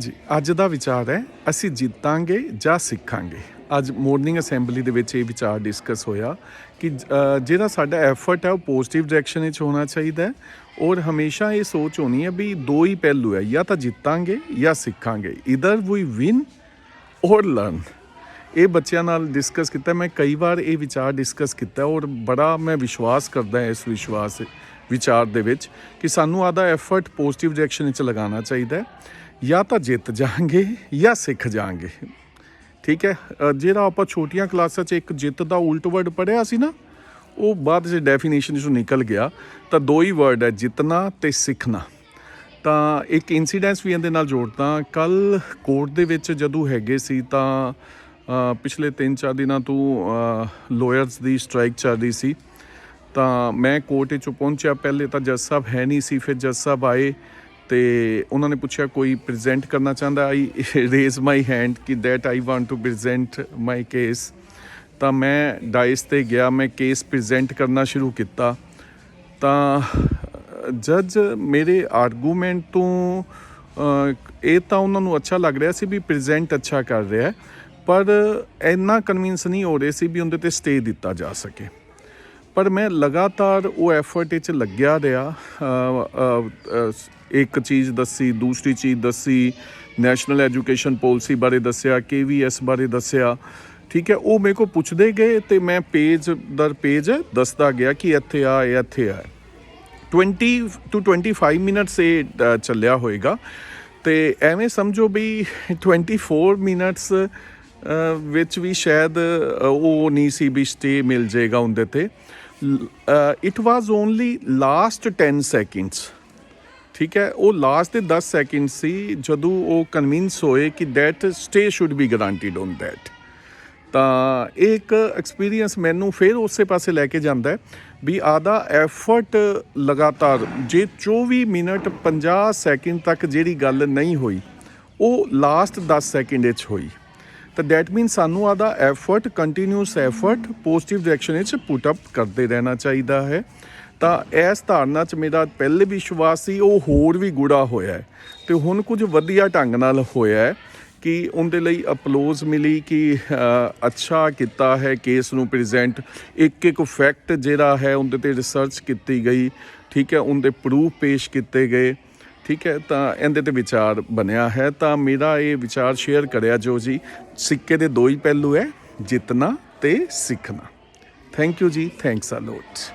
ਜੀ, ਅੱਜ ਦਾ ਵਿਚਾਰ ਹੈ, ਅਸੀਂ ਜਿੱਤਾਂਗੇ ਜਾਂ ਸਿੱਖਾਂਗੇ। ਅੱਜ ਮਾਰਨਿੰਗ ਅਸੈਂਬਲੀ ਦੇ ਵਿੱਚ ਇਹ ਵਿਚਾਰ ਡਿਸਕਸ ਹੋਇਆ ਕਿ ਜਿਹੜਾ ਸਾਡਾ ਐਫਰਟ ਹੈ, ਉਹ ਪੋਜ਼ਿਟਿਵ ਡਾਇਰੈਕਸ਼ਨ ਵਿੱਚ ਹੋਣਾ ਚਾਹੀਦਾ ਹੈ ਔਰ ਹਮੇਸ਼ਾ ਇਹ ਸੋਚ ਹੋਣੀ ਹੈ ਵੀ ਦੋ ਹੀ ਪਹਿਲੂ ਹੈ, ਜਾਂ ਤਾਂ ਜਿੱਤਾਂਗੇ ਜਾਂ ਸਿੱਖਾਂਗੇ। ਇਧਰ ਵੀ ਵਿਨ ਔਰ ਲਰਨ ਇਹ ਬੱਚਿਆਂ ਨਾਲ ਡਿਸਕਸ ਕੀਤਾ, ਮੈਂ ਕਈ ਵਾਰ ਇਹ ਵਿਚਾਰ ਡਿਸਕਸ ਕੀਤਾ ਔਰ ਬੜਾ ਮੈਂ ਵਿਸ਼ਵਾਸ ਕਰਦਾ ਇਸ ਵਿਸ਼ਵਾਸ, ਵਿਚਾਰ ਦੇ ਵਿੱਚ ਕਿ ਸਾਨੂੰ ਆਦਾ ਐਫਰਟ ਪੋਜ਼ਿਟਿਵ ਡਾਇਰੈਕਸ਼ਨ ਵਿੱਚ ਲਗਾਉਣਾ ਚਾਹੀਦਾ ਹੈ। ਜਾਂ ਤਾਂ ਜਿੱਤ ਜਾਾਂਗੇ ਜਾਂ ਸਿੱਖ ਜਾਾਂਗੇ ਠੀਕ ਹੈ ਜਿਹੜਾ ਆਪਾਂ ਛੋਟੀਆਂ ਕਲਾਸਾਂ 'ਚ ਇੱਕ ਜਿੱਤ ਦਾ ਉਲਟ ਵਰਡ ਪੜਿਆ ਸੀ ਨਾ, ਉਹ ਬਾਅਦ 'ਚ ਡੈਫੀਨੇਸ਼ਨ ਚੋਂ ਨਿਕਲ ਗਿਆ, ਤਾਂ ਦੋ ਹੀ ਵਰਡ ਹੈ, ਜਿੱਤਣਾ ਤੇ ਸਿੱਖਣਾ। ਤਾਂ ਇੱਕ ਇਨਸੀਡੈਂਸ ਵੀ ਇਹਦੇ ਨਾਲ ਜੋੜਦਾ, ਕੱਲ ਕੋਰਟ ਦੇ ਵਿੱਚ ਜਦੋਂ ਹੈਗੇ ਸੀ ਤਾਂ ਪਿਛਲੇ 3-4 ਦਿਨਾਂ ਤੋਂ ਲਾਇਰਸ ਦੀ ਸਟ੍ਰਾਈਕ ਚੱਲ ਰਹੀ ਸੀ। ਤਾਂ ਮੈਂ ਕੋਰਟ ਵਿੱਚ ਪਹੁੰਚਿਆ, ਪਹਿਲੇ ਤਾਂ ਜੱਜ ਸਾਹਿਬ ਹੈ ਨਹੀਂ ਸੀ, ਫਿਰ ਜੱਜ ਸਾਹਿਬ ਆਏ ਤੇ ਉਹਨਾਂ ਨੇ ਪੁੱਛਿਆ, ਕੋਈ ਪ੍ਰੈਜ਼ੈਂਟ ਕਰਨਾ ਚਾਹੁੰਦਾ? ਆਈ ਰੇਜ਼ ਮਾਈ ਹੈਂਡ ਕਿ that I want to present my case ਤਾਂ ਮੈਂ ਡਾਇਸ ਤੇ ਗਿਆ, ਮੈਂ ਕੇਸ ਪ੍ਰੈਜ਼ੈਂਟ ਕਰਨਾ ਸ਼ੁਰੂ ਕੀਤਾ। ਤਾਂ, ਜੱਜ ਮੇਰੇ ਆਰਗੂਮੈਂਟ ਤੋਂ ਇਹ ਤਾਂ ਉਹਨਾਂ ਨੂੰ ਅੱਛਾ ਲੱਗ ਰਿਹਾ ਸੀ ਵੀ ਪ੍ਰੈਜ਼ੈਂਟ ਅੱਛਾ ਕਰ ਰਿਹਾ ਪਰ ਇੰਨਾ ਕਨਵਿੰਸ ਨਹੀਂ ਹੋ ਰਹੇ ਸੀ ਵੀ ਉਹਦੇ ਤੇ ਸਟੇ ਦਿੱਤਾ ਜਾ ਸਕੇ। ਪਰ ਮੈਂ ਲਗਾਤਾਰ ਉਹ ਐਫਰਟ ਵਿੱਚ ਲੱਗਿਆ ਰਿਹਾ। ਇੱਕ ਚੀਜ਼ ਦੱਸੀ, ਦੂਸਰੀ ਚੀਜ਼ ਦੱਸੀ ਨੈਸ਼ਨਲ ਐਜੂਕੇਸ਼ਨ ਪੋਲਿਸੀ ਬਾਰੇ ਦੱਸਿਆ ਕੇਵੀਐਸ ਬਾਰੇ ਦੱਸਿਆ। ਠੀਕ ਹੈ, ਉਹ ਮੇਰੇ ਕੋ ਪੁੱਛਦੇ ਗਏ ਤੇ ਮੈਂ ਪੇਜ ਦਰ ਪੇਜ ਦੱਸਦਾ ਗਿਆ ਕਿ ਇੱਥੇ ਆ ਇੱਥੇ ਆ। 20 ਟੂ 25 ਮਿੰਟਸ ਇਹ ਚੱਲਿਆ ਹੋਏਗਾ। ਤੇ ਐਵੇਂ ਸਮਝੋ ਵੀ 24 ਮਿੰਟਸ ਵਿੱਚ ਵੀ ਸ਼ਾਇਦ ਉਹ ਨਹੀਂ ਸੀ ਵੀ ਸਟੇ ਮਿਲ ਜਾਏਗਾ ਉਹਦੇ ਤੇ। It was only last 10 seconds ਠੀਕ ਹੈ? ਉਹ ਲਾਸਟ ਦੇ 10 ਸੈਕਿੰਡ ਸੀ, ਜਦੋਂ ਉਹ ਕਨਵਿੰਸ ਹੋਏ ਕਿ that stay should be guaranteed on that ਤਾਂ ਇਹ ਇੱਕ ਐਕਸਪੀਰੀਅੰਸ ਮੈਨੂੰ ਫਿਰ ਉਸੇ ਪਾਸੇ ਲੈ ਕੇ ਜਾਂਦਾ ਹੈ ਵੀ ਆਦਾ ਐਫਰਟ ਲਗਾਤਾਰ, ਜੇ 24 ਮਿੰਟ 50 ਸੈਕਿੰਡ ਤੱਕ ਜਿਹੜੀ ਗੱਲ ਨਹੀਂ ਹੋਈ, ਉਹ ਲਾਸਟ 10 ਸੈਕਿੰਡ ਵਿੱਚ ਹੋਈ। ਤਾਂ ਦੈਟ ਮੀਨ ਸਾਨੂੰ ਆਦਾ effort continuous effort positive direction ਵਿੱਚ ਪੁੱਟ ਅਪ ਕਰਦੇ ਰਹਿਣਾ ਚਾਹੀਦਾ ਹੈ। ਤਾਂ ਇਸ ਧਾਰਨਾ 'ਚ ਮੇਰਾ ਪਹਿਲੇ ਵਿਸ਼ਵਾਸ ਸੀ, ਉਹ ਹੋਰ ਵੀ ਗੂੜਾ ਹੋਇਆ ਹੈ। ਤੇ ਹੁਣ ਕੁਝ ਵਧੀਆ ਢੰਗ ਨਾਲ ਹੋਇਆ ਹੈ ਕਿ ਉਹਦੇ ਲਈ ਅਪਲੋਜ਼ ਮਿਲੀ ਕਿ ਅੱਛਾ ਕੀਤਾ ਹੈ ਕੇਸ ਨੂੰ ਪ੍ਰੈਜ਼ੈਂਟ ਇੱਕ ਇੱਕ ਫੈਕਟ ਜਿਹੜਾ ਹੈ ਉਹਦੇ ਤੇ ਰਿਸਰਚ ਕੀਤੀ ਗਈ, ਠੀਕ ਹੈ, ਉਹਦੇ ਪ੍ਰੂਫ ਪੇਸ਼ ਕੀਤੇ ਗਏ। ਠੀਕ ਹੈ, ਤਾਂ ਇਹਦੇ ਤੇ ਵਿਚਾਰ ਬਣਿਆ ਹੈ। ਤਾਂ ਮੇਰਾ ਇਹ ਵਿਚਾਰ ਸ਼ੇਅਰ ਕਰਿਆ ਜੋ ਜੀ, ਸਿੱਕੇ ਦੇ ਦੋ ਹੀ ਪਹਿਲੂ ਹੈ, ਜਿੱਤਣਾ ਤੇ ਸਿੱਖਣਾ। ਥੈਂਕ ਯੂ ਜੀ ਥੈਂਕਸ ਅ ਲੋਟ